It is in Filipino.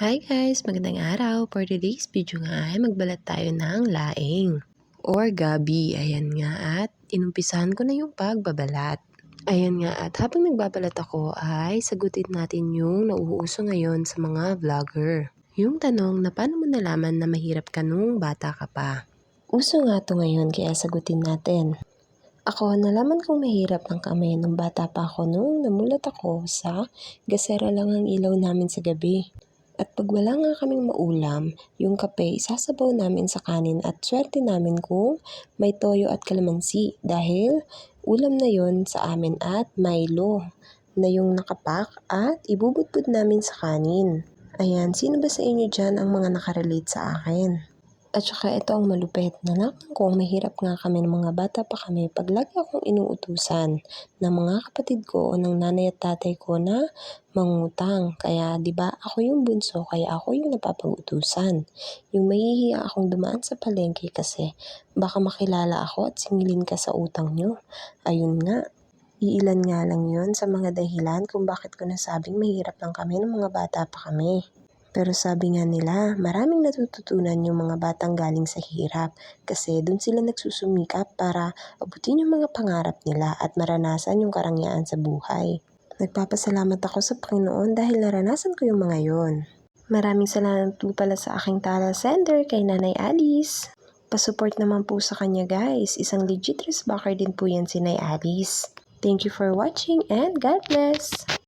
Hi guys! Magandang araw! For today's video nga ay magbalat tayo ng laing or gabi. Ayan nga at inumpisahan ko na yung pagbabalat. Ayan nga at habang nagbabalat ako ay sagutin natin yung nauuso ngayon sa mga vlogger. Yung tanong na paano mo nalaman na mahirap ka nung bata ka pa? Uso nga to ngayon kaya sagutin natin. Ako, nalaman kong mahirap ang kami nung bata pa ako nung namulat ako sa gasera lang ang ilaw namin sa gabi. At pag wala nga kaming maulam, yung kape isasabaw namin sa kanin at swerte namin kung may toyo at kalamansi dahil ulam na yon sa amin at Milo na yung nakapak at ibubudbud namin sa kanin. Ayan, sino ba sa inyo dyan ang mga nakarelate sa akin? At saka ito ang malupit, nalaman kong mahirap nga kami ng mga bata pa kami pag lagi akong inuutusan ng mga kapatid ko o ng nanay at tatay ko na mangutang. Kaya 'di ba ako yung bunso kaya ako yung napapag-utusan. Yung mahihiya akong dumaan sa palengke kasi baka makilala ako at singilin ka sa utang nyo. Ayun nga, iilan nga lang yon sa mga dahilan kung bakit ko nasabing mahirap lang kami ng mga bata pa kami. Pero sabi nga nila, maraming natututunan yung mga batang galing sa hirap kasi doon sila nagsusumikap para abutin yung mga pangarap nila at maranasan yung karangyaan sa buhay. Nagpapasalamat ako sa Panginoon dahil naranasan ko yung mga yon. Maraming salamat po pala sa aking tala sender kay Nanay Alice. Pasupport naman po sa kanya guys. Isang legit backer din po yan si Nay Alice. Thank you for watching and God bless!